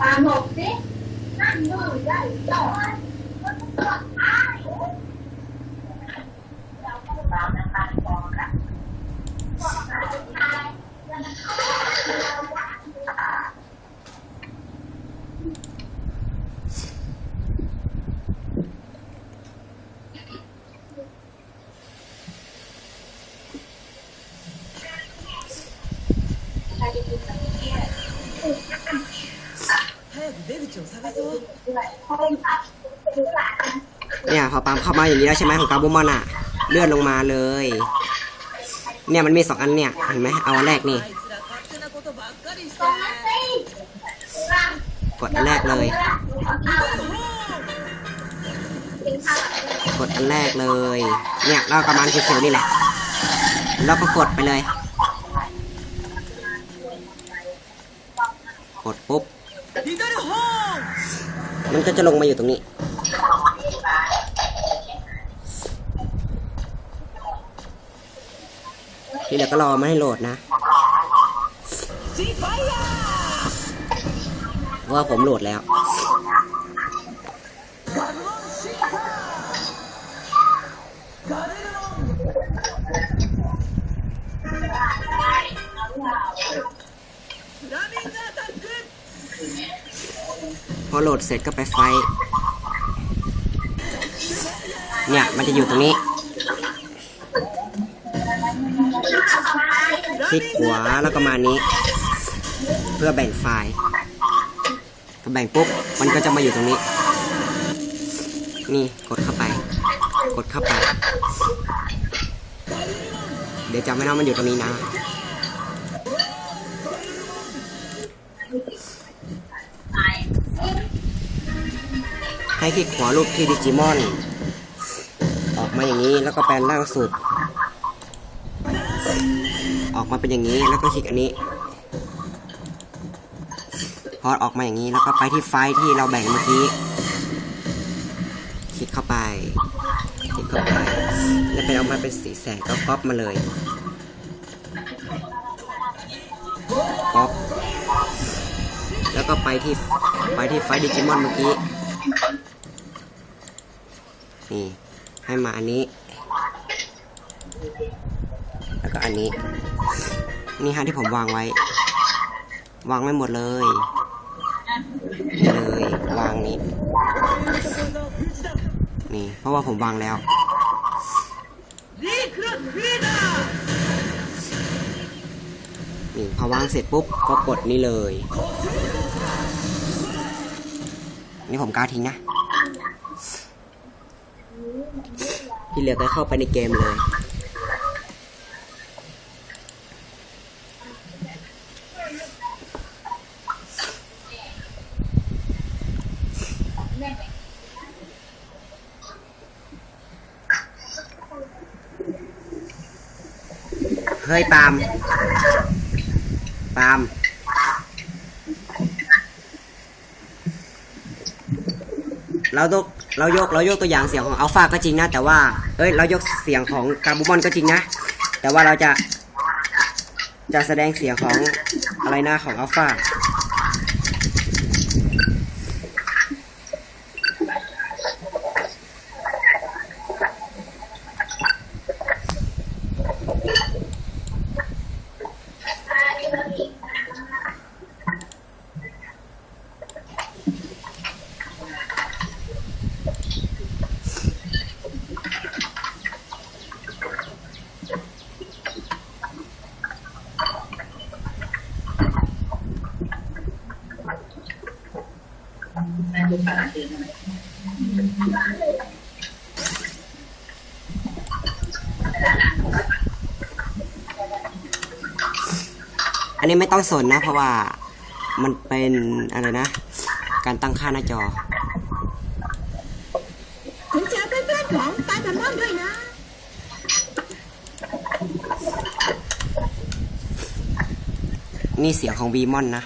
ตามหกสินั่นมือใหญ่ต่อตามนะคะต่อค่ะ早く出口を探そう เนี่ยพอปาล์มเข้ามาอย่างนี้แล้วใช่ไหมของกาบูมอนอะเลื่อนลงมาเลย เนี่ยมันมีสองอันเนี่ยเห็นไหมเอาอันแรกนี่ あいつら勝手なことばっかりして กดอันแรกเลย กดอันแรกเลย เนี่ยแล้วกระมันเขียวๆนี่แหละ แล้วก็กดไปเลย กดปุ๊บ リトルホーン มันก็จะลงมาอยู่ตรงนี้ ที่เดียวก็รอไม่ให้โหลดนะว่าผมโหลดแล้วラミングアタック พอโหลดเสร็จก็ไปไฟ เนี่ยมันจะอยู่ตรงนี้ คลิกขวาแล้วก็มานี้ เพื่อแบ่งไฟล์พอแบ่งปุ๊บ มันก็จะมาอยู่ตรงนี้ นี่กดเข้าไป กดเข้าไป เดี๋ยวจำไว้นะมันอยู่ตรงนี้นะ ให้คลิกขวารูปที่ดิจิมอน ออกมาอย่างนี้แล้วก็แปลงร่างสุด ออกมาเป็นอย่างนี้แล้วก็คลิกอันนี้พอออกมาอย่างนี้แล้วก็ไปที่ไฟล์ที่เราแบ่งเมื่อกี้คลิกเข้าไปคลิกเข้าไปแล้วเป็นออกมาเป็นสีแสงก็ก๊อปมาเลยก๊อปแล้วก็ไปที่ไปที่ไฟดิจิมอนเมื่อกี้ นี่ ให้มาอันนี้ แล้วก็อันนี้ นี่ฮะที่ผมวางไว้ วางไม่หมดเลย เลยวางนี้ นี่ เพราะว่าผมวางแล้วนี่พอวางเสร็จปุ๊บก็กดนี่เลย นี่ผมกาทิ้งนะ ที่เหลือก็เข้าไปในเกมเลย เฮ้ยปาล์มปาล์มเราตก เรายกเรายกตัวอย่างเสียงของอัลฟาก็จริงนะ แต่ว่าเอ้ยเรายกเสียงของการบูมอนก็จริงนะ แต่ว่าเราจะจะแสดงเสียงของอะไรนะของอัลฟา อันนี้ไม่ต้องสนนะ เพราะว่ามันเป็นอะไรนะ การตั้งค่าหน้าจอถึงเจอเพื่อนๆของปาตามอนด้วยนะนี่เสียงของวีมอนนะ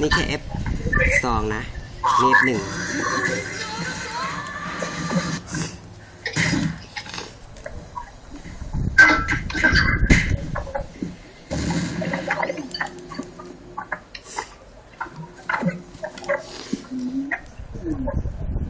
นี่แค่ F สองนะ F หนึ่ง